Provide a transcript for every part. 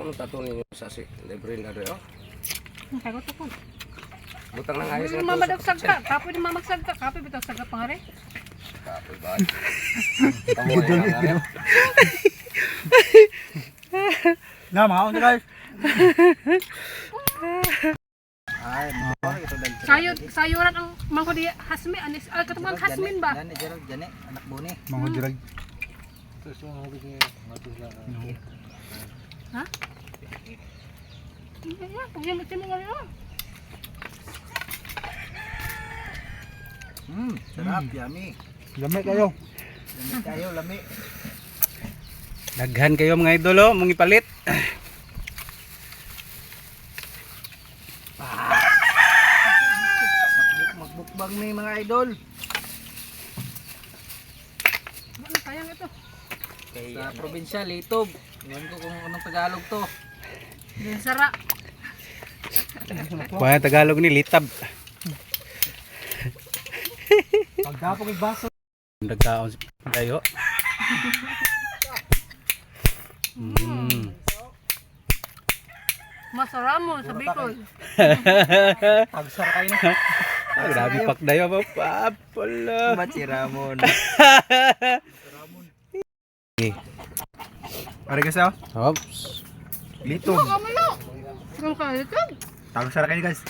Ano tato ninyo sa si libre na rin, oh. Sagot ako. Butang lang ayos Hindi mamadagsag ka. Kapoy di mamagsag ka. Kapoy bitaw sagka pangari. Kapoy ba? Kamu na nga rin. Na, mga on guys. Ay, mga ito lang. Sayo sayuran ang mangko di hasmi anis ah katong hasmin ba? Yan, Gerald, yan eh, anak buni. Mga dirag. Ha? Hindi nga, pag yung mati mo nga yun. Hmm, sarap, yummy. Lami kayo. Lami kayo, lami. Daghan kayo mga idol oh, mong ipalit. Magbuk magbukbang ni mga idol. Ano sayang ito? Sa probinsya, Litob. Iwan ko kung anong Tagalog to. Sara. Kuha Tagalog ni litab. Pagdapog yung baso. Dagkaon kayo. Mm. Masaramo sa Bicol. Pagsar kayo na. Ah, grabe pakdayo ba pa pala. Ba't si Ramon? Pare kasi oh. Oops. Litob. Ano mo? Kung kaya ito? Pagsar kayo guys.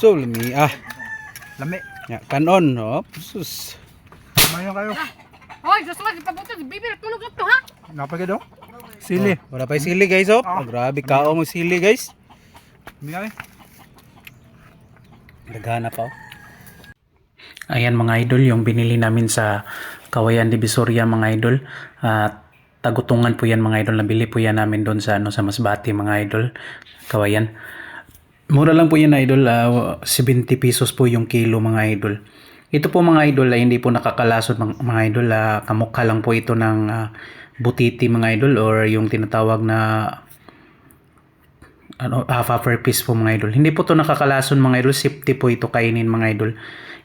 So lami ah. Lami. Ya, kanon oops. Sus. Kumayo kayo. Hoy, Diyos lang, ipabuto. Bibir, tulog ito ha? Napagay daw? Sili. Oh, wala pa yung sili guys oh. Ah, grabe kao mo sili guys. Hindi kami. Daghana pa oh. Ayan mga idol, yung binili namin sa Kawayan Divisoria mga idol. At tagutungan po yan mga idol. Nabili po yan namin doon sa, ano, sa Masbati mga idol. Kawayan. Mura lang po yan idol. ah, 70 pesos po yung kilo mga idol. Ito po mga idol ay hindi po nakakalasot mga, mga idol. ah, kamukha lang po ito ng ah, butiti mga idol or yung tinatawag na ano, half a per piece po mga idol. Hindi po to nakakalason mga idol. Safety po ito kainin mga idol.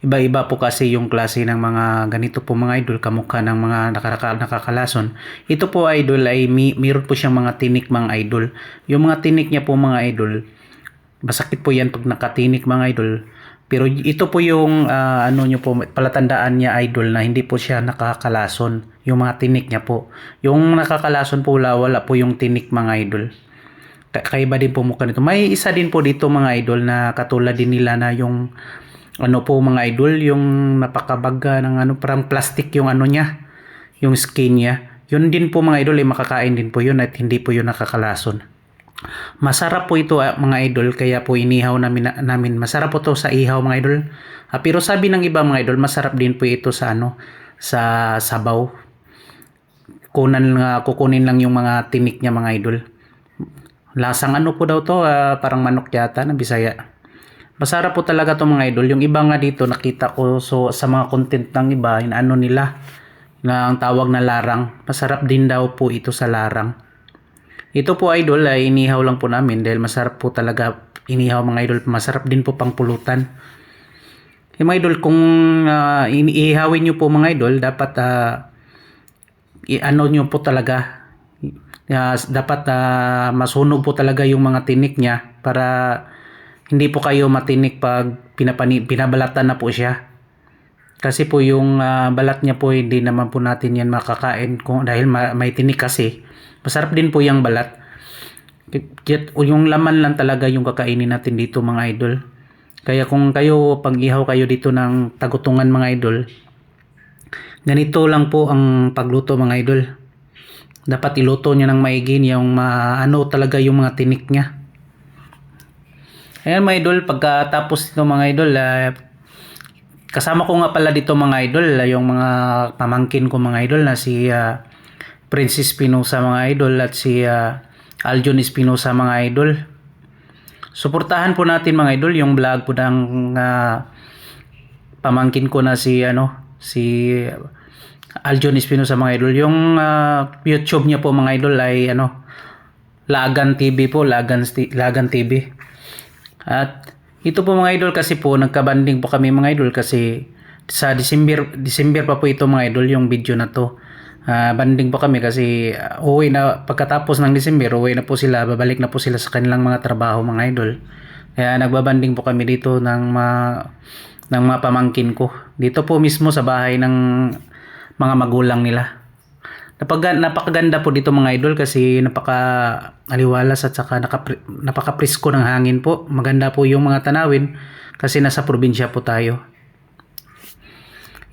Iba-iba po kasi yung klase ng mga ganito po mga idol. Kamukha ng mga nakaka- nakakalason. Ito po idol ay mi- meron po siyang mga tinik mga idol. Yung mga tinik niya po mga idol, masakit po yan pag nakatinik mga idol. Pero ito po yung ah, ano nyo po, palatandaan niya idol na hindi po siya nakakalason. Yung mga tinik niya po. Yung nakakalason po wala, wala po yung tinik mga idol ka- kaiba din po mukha nito. May isa din po dito mga idol na katulad din nila na yung ano po mga idol, yung napakabaga ng ano parang plastic yung ano niya, yung skin niya. Yun din po mga idol ay makakain din po yun at hindi po yun nakakalason. Masarap po ito ah, mga idol kaya po inihaw namin, namin. Masarap po to sa ihaw mga idol. Ah, pero sabi ng iba mga idol, masarap din po ito sa ano sa sabaw. Kunan nga kukunin lang yung mga tinik niya mga idol. Lasang ano po daw to, ah, parang manok yata na Bisaya. Masarap po talaga to mga idol. Yung iba nga dito nakita ko so sa mga content ng iba, ano nila na ang tawag na larang. Masarap din daw po ito sa larang. Ito po idol ay inihaw lang po namin dahil masarap po talaga inihaw mga idol. Masarap din po pang pulutan. Yung mga idol kung uh, ihawin nyo po mga idol dapat ah, i-ano nyo po talaga Ah, dapat ah, masunog po talaga yung mga tinik niya para hindi po kayo matinik pag pinapani, pinabalatan na po siya. Kasi po yung ah, balat niya po hindi naman po natin yan makakain kung dahil ma- may tinik kasi. Masarap din po yung balat. Yet, yung laman lang talaga yung kakainin natin dito mga idol. Kaya kung kayo pag ihaw kayo dito ng tagutungan mga idol, ganito lang po ang pagluto mga idol dapat iluto niya ng maigi yung maano talaga yung mga tinik niya. Ayan mga idol, pagkatapos nito mga idol, ah, kasama ko nga pala dito mga idol, ah, yung mga pamangkin ko mga idol na si ah, Princess Espinosa mga idol at si ah, Aljon Espinosa mga idol. Suportahan po natin mga idol yung vlog po ng ah, pamangkin ko na si ano, si Aljon Espinosa mga idol. Yung ah, YouTube niya po mga idol ay ano, Lagan TV po, Lagan, Lagan TV. At ito po mga idol kasi po nagkabanding po kami mga idol kasi sa December December pa po ito mga idol yung video na to. Ah, banding po kami kasi ah, uwi na pagkatapos ng December, uwi na po sila, babalik na po sila sa kanilang mga trabaho mga idol. Kaya nagbabanding po kami dito ng mga ng mga pamangkin ko. Dito po mismo sa bahay ng mga magulang nila. Napag, napakaganda po dito mga idol kasi napaka aliwalas at saka nakapri, napaka-presko ng hangin po. Maganda po yung mga tanawin kasi nasa probinsya po tayo.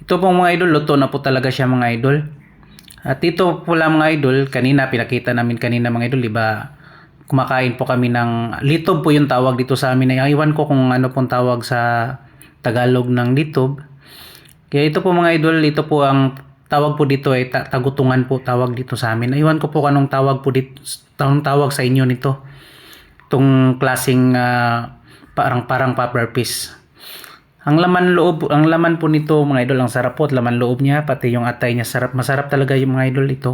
Ito po mga idol, luto na po talaga siya mga idol. At ito po lang mga idol, kanina pinakita namin kanina mga idol, iba kumakain po kami ng litob po yung tawag dito sa amin. Iwan ko kung ano pong tawag sa Tagalog ng litob. Kaya ito po mga idol, ito po ang tawag po dito ay ta- tagutungan po tawag dito sa amin. Iwan ko po kung anong tawag po dito, anong tawag sa inyo nito. Itong klaseng ah, parang parang popper piece. Ang laman loob, ang laman po nito mga idol, ang sarap po at laman loob niya, pati yung atay niya sarap, masarap talaga yung mga idol ito.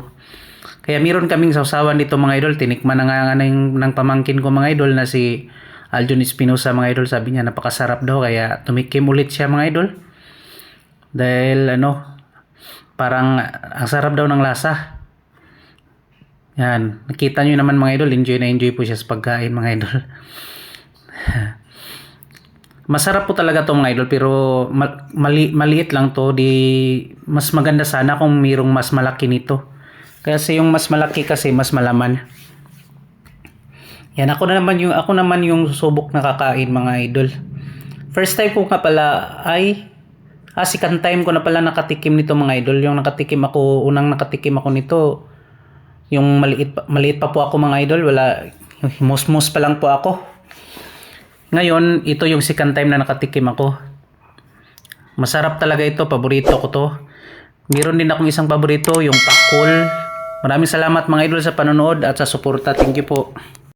Kaya meron kaming sausawan dito mga idol, tinikman na nga ng, ng pamangkin ko mga idol na si Aljon Espinosa mga idol, sabi niya napakasarap daw kaya tumikim ulit siya mga idol. Dahil ano, parang ang sarap daw ng lasa. Yan, nakita nyo naman mga idol, enjoy na enjoy po siya sa pagkain mga idol. Masarap po talaga to mga idol pero ma- mali- maliit lang to di mas maganda sana kung mayroong mas malaki nito. Kasi yung mas malaki kasi mas malaman. Yan ako na naman yung ako naman yung subok na kakain mga idol. First time ko nga pala ay ah, second time ko na pala nakatikim nito mga idol. Yung nakatikim ako, unang nakatikim ako nito, yung maliit, maliit pa po ako mga idol, wala, musmus pa lang po ako. Ngayon, ito yung second time na nakatikim ako. Masarap talaga ito, paborito ko to. Meron din akong isang paborito, yung pakul. Maraming salamat mga idol sa panonood at sa suporta. Thank you po.